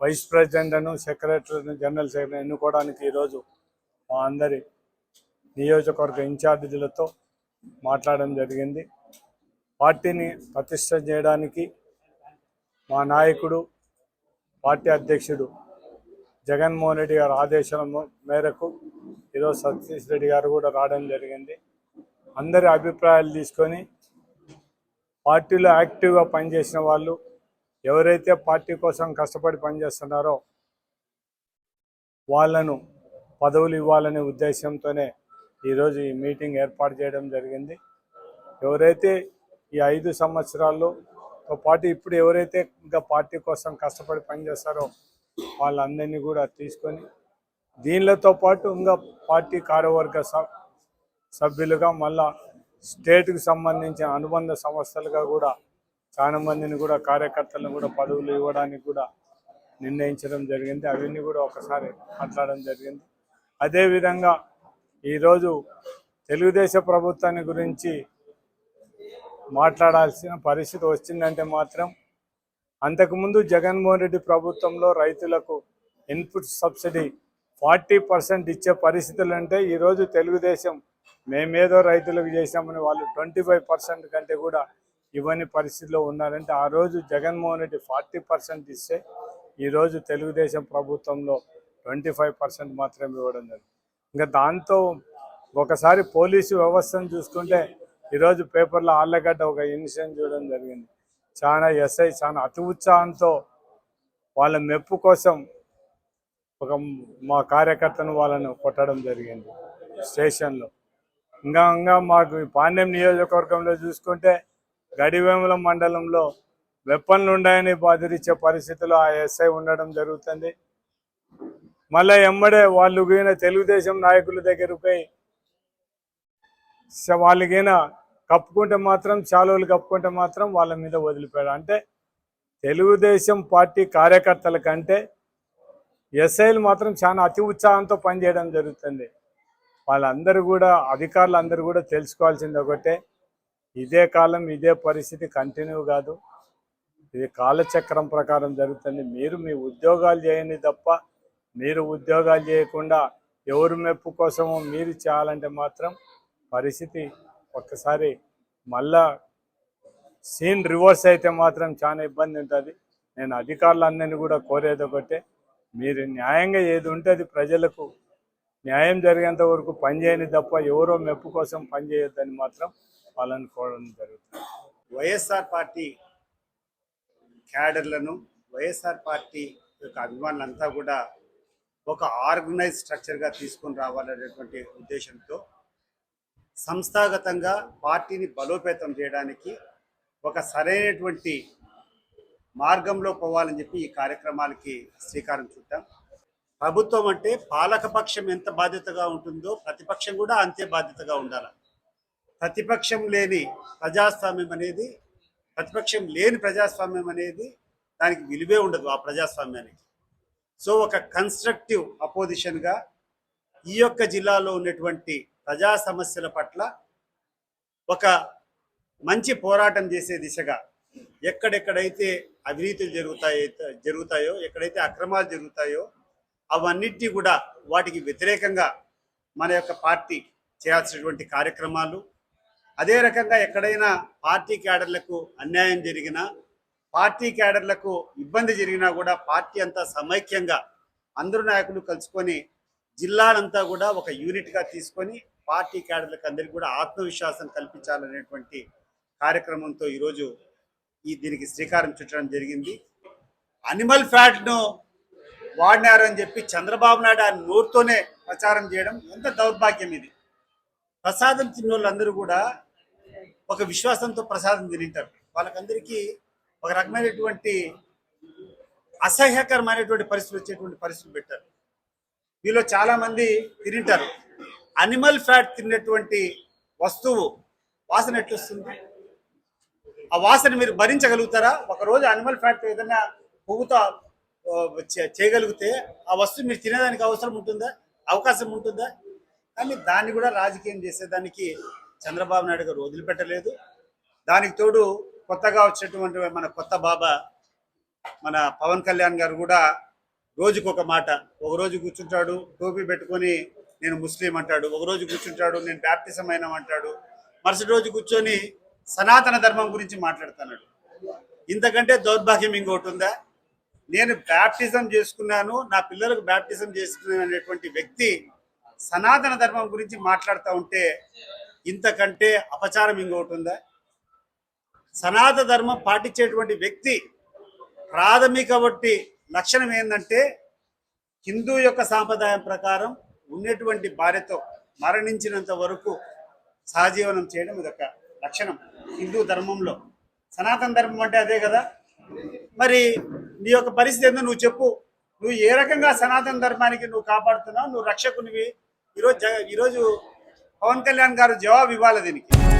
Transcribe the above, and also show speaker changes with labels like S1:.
S1: Vice ప్రెసిడెంట్ను secretary general secretary ఎన్నుకోవడానికి ఈరోజు మా అందరి నియోజకవర్గ ఇన్ఛార్జీలతో మాట్లాడడం జరిగింది. పార్టీని ప్రతిష్ట చేయడానికి మా నాయకుడు పార్టీ అధ్యక్షుడు జగన్మోహన్ రెడ్డి గారి ఆదేశాల మేరకు ఈరోజు సతీష్ రెడ్డి గారు కూడా రావడం జరిగింది. అందరి అభిప్రాయాలు తీసుకొని పార్టీలో యాక్టివ్గా పనిచేసిన వాళ్ళు ఎవరైతే పార్టీ కోసం కష్టపడి పనిచేస్తున్నారో వాళ్ళను పదవులు ఇవ్వాలనే ఉద్దేశంతోనే ఈరోజు ఈ మీటింగ్ ఏర్పాటు చేయడం జరిగింది. ఎవరైతే ఈ ఐదు సంవత్సరాల్లో పాటు పార్టీ ఇప్పుడు ఎవరైతే ఇంకా పార్టీ కోసం కష్టపడి పనిచేస్తారో వాళ్ళందరినీ కూడా తీసుకొని దీనిలతో పాటు ఇంకా పార్టీ కార్యవర్గ సభ్యులుగా మళ్ళా స్టేట్కి సంబంధించిన అనుబంధ సంస్థలుగా కూడా చాలా మందిని కూడా కార్యకర్తలను కూడా పదవులు ఇవ్వడానికి కూడా నిర్ణయించడం జరిగింది. అవన్నీ కూడా ఒకసారి మాట్లాడడం జరిగింది. అదేవిధంగా ఈరోజు తెలుగుదేశం ప్రభుత్వాన్ని గురించి మాట్లాడాల్సిన పరిస్థితి వచ్చిందంటే మాత్రం అంతకుముందు జగన్మోహన్ రెడ్డి ప్రభుత్వంలో రైతులకు ఇన్పుట్ సబ్సిడీ ఫార్టీ పర్సెంట్ ఇచ్చే పరిస్థితులు అంటే ఈరోజు తెలుగుదేశం మేమేదో రైతులకు చేశామని వాళ్ళు ట్వంటీ ఫైవ్ పర్సెంట్ కంటే కూడా ఇవ్వని పరిస్థితిలో ఉన్నారంటే ఆ రోజు జగన్మోహన్ రెడ్డి ఫార్టీ పర్సెంట్ ఇస్తే ఈరోజు తెలుగుదేశం ప్రభుత్వంలో ట్వంటీ ఫైవ్ పర్సెంట్ మాత్రమే ఇవ్వడం జరిగింది. ఇంకా దాంతో ఒకసారి పోలీసు వ్యవస్థను చూసుకుంటే ఈరోజు పేపర్లో ఆళ్ళగడ్డ ఒక ఇన్సిడెంట్ చూడడం జరిగింది. చాలా ఎస్ఐ చాలా అతి ఉత్సాహంతో వాళ్ళ మెప్పు కోసం ఒక మా కార్యకర్తను వాళ్ళను కొట్టడం జరిగింది స్టేషన్లో. ఇంకా ఇంకా మాకు ఈ పాండ్యం నియోజకవర్గంలో చూసుకుంటే గడివేముల మండలంలో వెప్పన్లు ఉన్నాయని బాధిరిచ్చే పరిస్థితిలో ఆ ఎస్ఐ ఉండడం జరుగుతుంది. మళ్ళీ ఎమ్మడే వాళ్ళు పోయిన తెలుగుదేశం నాయకుల దగ్గరకు పోయి స- వాళ్ళకైనా కప్పుకుంటే మాత్రం చాలువలు కప్పుకుంటే మాత్రం వాళ్ళ మీద వదిలిపోయాడు అంటే తెలుగుదేశం పార్టీ కార్యకర్తల కంటే ఎస్ఐలు మాత్రం చాలా అతి ఉత్సాహంతో పనిచేయడం జరుగుతుంది. వాళ్ళందరూ కూడా అధికారులు అందరూ కూడా తెలుసుకోవాల్సింది ఒకటే. ఇదే కాలం ఇదే పరిస్థితి కంటిన్యూ కాదు. ఇది కాలచక్రం ప్రకారం జరుగుతుంది. మీరు మీ ఉద్యోగాలు చేయండి తప్ప మీరు ఉద్యోగాలు చేయకుండా ఎవరు మెప్పు కోసమో మీరు చేయాలంటే మాత్రం పరిస్థితి ఒక్కసారి మళ్ళా సీన్ రివర్స్ అయితే మాత్రం చాలా ఇబ్బంది ఉంటుంది. నేను అధికారులందరినీ కూడా కోరేది ఒకటే. మీరు న్యాయంగా ఏది ఉంటే అది ప్రజలకు న్యాయం జరిగేంత వరకు పనిచేయని తప్ప ఎవరో మెప్పు కోసం పనిచేయొద్దని మాత్రం వాళ్ళని కోరడం జరుగుతుంది.
S2: వైఎస్ఆర్ పార్టీ క్యాడర్లను వైఎస్ఆర్ పార్టీ యొక్క అభిమానులంతా కూడా ఒక ఆర్గనైజ్ స్ట్రక్చర్గా తీసుకొని రావాలనేటువంటి ఉద్దేశంతో సంస్థాగతంగా పార్టీని బలోపేతం చేయడానికి ఒక సరైనటువంటి మార్గంలో పోవాలని చెప్పి ఈ కార్యక్రమాలకి శ్రీకారం చుట్టాం. ప్రభుత్వం అంటే పాలకపక్షం ఎంత బాధ్యతగా ఉంటుందో ప్రతిపక్షం కూడా అంతే బాధ్యతగా ఉండాలి. ప్రతిపక్షం లేని ప్రజాస్వామ్యం అనేది ప్రతిపక్షం లేని ప్రజాస్వామ్యం అనేది దానికి విలువే ఉండదు ఆ ప్రజాస్వామ్యానికి. సో ఒక కన్స్ట్రక్టివ్ అపోజిషన్గా ఈ యొక్క జిల్లాలో ఉన్నటువంటి ప్రజా సమస్యల పట్ల ఒక మంచి పోరాటం చేసే దిశగా ఎక్కడెక్కడైతే అవినీతులు జరుగుతాయో జరుగుతాయో ఎక్కడైతే అక్రమాలు జరుగుతాయో అవన్నిటినీ కూడా వాటికి వ్యతిరేకంగా మన యొక్క పార్టీ చేయాల్సినటువంటి కార్యక్రమాలు. అదే రకంగా ఎక్కడైనా పార్టీ క్యాడర్లకు అన్యాయం జరిగినా పార్టీ క్యాడర్లకు ఇబ్బంది జరిగినా కూడా పార్టీ అంతా సమైక్యంగా అందరు నాయకులు కలుసుకొని జిల్లానంతా కూడా ఒక యూనిట్గా తీసుకొని పార్టీ క్యాడర్లకు అందరికీ కూడా ఆత్మవిశ్వాసం కల్పించాలనేటువంటి కార్యక్రమంతో ఈరోజు ఈ దీనికి శ్రీకారం చుట్టడం జరిగింది. అనిమల్ ఫ్యాట్ను వాడినారని చెప్పి చంద్రబాబు నాయుడు ఆయన నోరుతోనే ప్రచారం చేయడం ఎంత దౌర్భాగ్యం ఇది. ప్రసాదం తిన్న వాళ్ళందరూ కూడా ఒక విశ్వాసంతో ప్రసాదం తింటారు వాళ్ళకందరికీ ఒక రకమైనటువంటి అసహ్యకరమైనటువంటి పరిస్థితులు వచ్చేటువంటి పరిస్థితులు పెట్టారు. వీళ్ళు చాలామంది తినింటారు. తింటారు అనిమల్ ఫ్యాట్ తిన్నటువంటి వస్తువు వాసన ఎట్లొస్తుంది? ఆ వాసన మీరు భరించగలుగుతారా? ఒక రోజు అనిమల్ ఫ్యాట్ ఏదైనా పువ్వుతో చేయగలిగితే ఆ వస్తువు మీరు తినేదానికి అవసరం ఉంటుందా? అవకాశం ఉంటుందా? కానీ దాన్ని కూడా రాజకీయం చేసేదానికి చంద్రబాబు నాయుడు గారు వదిలిపెట్టలేదు. దానికి తోడు కొత్తగా వచ్చినటువంటి మన కొత్త బాబా మన పవన్ కళ్యాణ్ గారు కూడా రోజుకు ఒక మాట. ఒక రోజు కూర్చుంటాడు టోపీ పెట్టుకొని నేను ముస్లిం అంటాడు. ఒక రోజు కూర్చుంటాడు నేను బ్యాప్టిజం అయినా అంటాడు. మరుసటి రోజు కూర్చొని సనాతన ధర్మం గురించి మాట్లాడుతున్నాడు. ఇంతకంటే దౌర్భాగ్యం ఇంకోటి ఉందా? నేను బ్యాప్టిజం చేసుకున్నాను నా పిల్లలకు బ్యాప్టిజం చేసుకున్నాను అనేటువంటి వ్యక్తి సనాతన ధర్మం గురించి మాట్లాడుతూ ఉంటే ఇంతకంటే అపచారం ఇంకోటి ఉందా? సనాతన ధర్మం పాటించేటువంటి వ్యక్తి ప్రాథమిక బట్టి లక్షణం ఏంటంటే హిందూ యొక్క సాంప్రదాయం ప్రకారం ఉన్నటువంటి భార్యతో మరణించినంత వరకు సహజీవనం చేయడం ఇదొక లక్షణం. హిందూ ధర్మంలో. సనాతన ధర్మం అంటే అదే కదా? మరి నీ యొక్క పరిస్థితి ఏందో నువ్వు చెప్పు. నువ్వు ఏ రకంగా సనాతన ధర్మానికి నువ్వు కాపాడుతున్నావు? నువ్వు రక్షకునివి. ఈరోజు ఈరోజు పవన్ కళ్యాణ్ గారు జవాబు ఇవ్వాలి దీనికి.